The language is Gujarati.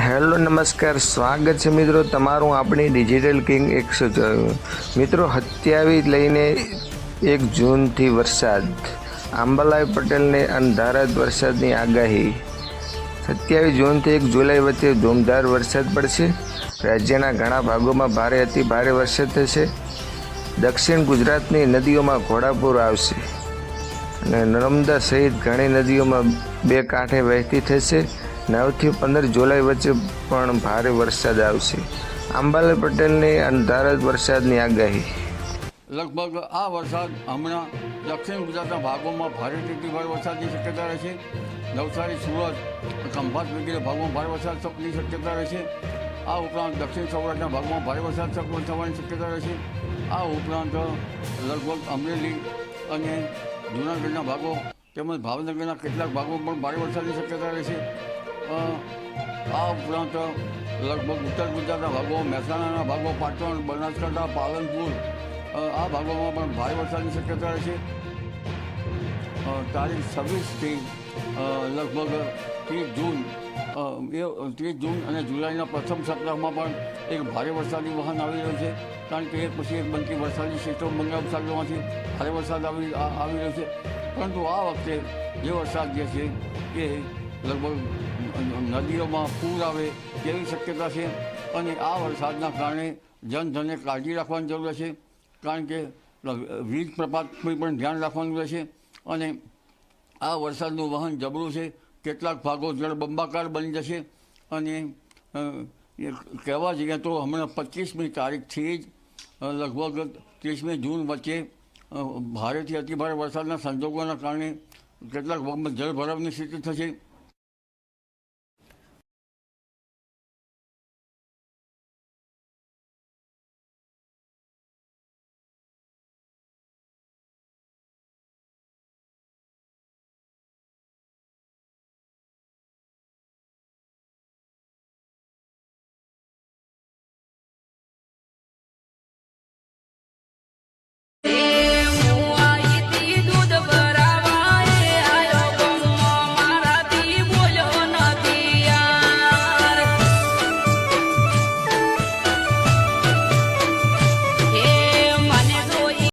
હેલો, નમસ્કાર, સ્વાગત છે મિત્રો. તમારું આપણી ડિજિટલ કિંગ એકસો મિત્રો, હત્યાવી લઈને એક જૂનથી વરસાદ. આંબાલાલ પટેલને અંધારાત વરસાદની આગાહી. સત્યાવીસ જૂનથી એક જુલાઈ વચ્ચે ધૂમધાર વરસાદ પડશે. રાજ્યના ઘણા ભાગોમાં ભારે, અતિ ભારે વરસાદ થશે. દક્ષિણ ગુજરાતની નદીઓમાં ઘોડાપૂર આવશે. અને નર્મદા સહિત ઘણી નદીઓમાં બે કાંઠે વહેતી થશે. નવથી પંદર જુલાઈ વચ્ચે પણ ભારે વરસાદ આવશે. અંબાલાલ પટેલની અંધારત વરસાદની આગાહી. લગભગ આ વરસાદ હમણાં દક્ષિણ ગુજરાતના ભાગોમાં ભારેથી ભારે વરસાદની શક્યતા રહેશે નવસારી, સુરત, ખંભાત વગેરે ભાગોમાં ભારે વરસાદ થવાની શક્યતા રહેશે આ ઉપરાંત દક્ષિણ સૌરાષ્ટ્રના ભાગમાં ભારે વરસાદ થવા- થવાની શક્યતા રહેશે આ ઉપરાંત લગભગ અમરેલી અને જૂનાગઢના ભાગો તેમજ ભાવનગરના કેટલાક ભાગો પણ ભારે વરસાદની શક્યતા રહેશે આ ઉપરાંત લગભગ ઉત્તર ગુજરાતના ભાગો મહેસાણાના ભાગો પાટણ બનાસકાંઠા પાલનપુર આ ભાગોમાં પણ ભારે વરસાદની શક્યતા અ, તારીખ છવ્વીસથી લગભગ ત્રીસ જૂન એ ત્રીસ જૂન અને જુલાઈના પ્રથમ સપ્તાહમાં પણ એક ભારે વરસાદી વાહન આવી રહ્યું છે. કારણ કે એક પછી એક બનતી વરસાદી સિસ્ટમ બંગાળ સાગરમાંથી ભારે વરસાદ આવી આવી રહ્યો છે. પરંતુ આ વખતે જે વરસાદ જે છે એ લગભગ નદીઓમાં પૂર આવે તેવી શક્યતા છે અને આ વરસાદના કારણે જનધને કાળજી રાખવાની જરૂર છે. કારણ કે વીજ પ્રપાત પર પણ ધ્યાન રાખવાનું રહેશે અને આ વરસાદનું વહન જબરું છે. કેટલાક ભાગો જળબંબાકાર બની જશે અને કહેવા જઈએ તો હમણાં પચીસમી તારીખથી જ લગભગ ત્રીસમી જૂન વચ્ચે ભારેથી અતિભારે વરસાદના સંજોગોના કારણે કેટલાક ભાગમાં જળભરાવની સ્થિતિ થશે.